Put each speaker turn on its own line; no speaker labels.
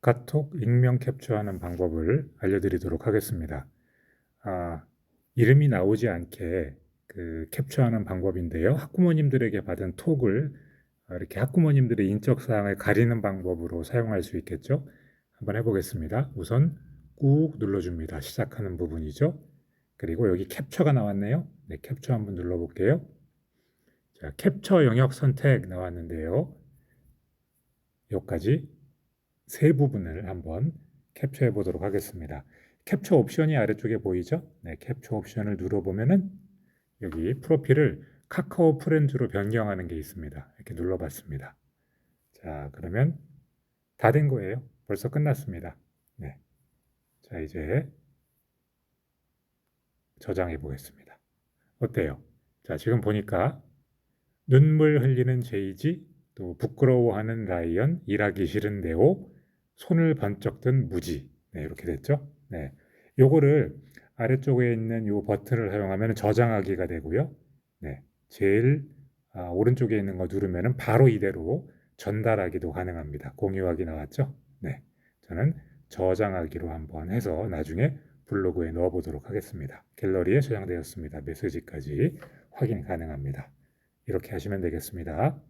카톡 익명 캡처하는 방법을 알려드리도록 하겠습니다. 아, 이름이 나오지 않게 그 캡처하는 방법인데요. 학부모님들에게 받은 톡을 아, 이렇게 학부모님들의 인적 사항을 가리는 방법으로 사용할 수 있겠죠. 한번 해보겠습니다. 우선 꾹 눌러줍니다. 시작하는 부분이죠. 그리고 여기 캡처가 나왔네요. 네, 캡처 한번 눌러볼게요. 자, 캡처 영역 선택 나왔는데요. 여기까지 세 부분을 한번 캡처해 보도록 하겠습니다. 캡처 옵션이 아래쪽에 보이죠? 네, 캡처 옵션을 눌러보면은 여기 프로필을 카카오 프렌즈로 변경하는 게 있습니다. 이렇게 눌러봤습니다. 자, 그러면 다 된 거예요. 벌써 끝났습니다. 네. 자, 이제 저장해 보겠습니다. 어때요? 자, 지금 보니까 눈물 흘리는 제이지, 또 부끄러워하는 라이언, 일하기 싫은 네오, 손을 번쩍 든 무지. 네, 이렇게 됐죠? 네. 요거를 아래쪽에 있는 요 버튼을 사용하면 저장하기가 되고요. 네. 제일 아, 오른쪽에 있는 거 누르면은 바로 이대로 전달하기도 가능합니다. 공유하기 나왔죠? 네. 저는 저장하기로 한번 해서 나중에 블로그에 넣어 보도록 하겠습니다. 갤러리에 저장되었습니다. 메시지까지 확인 가능합니다. 이렇게 하시면 되겠습니다.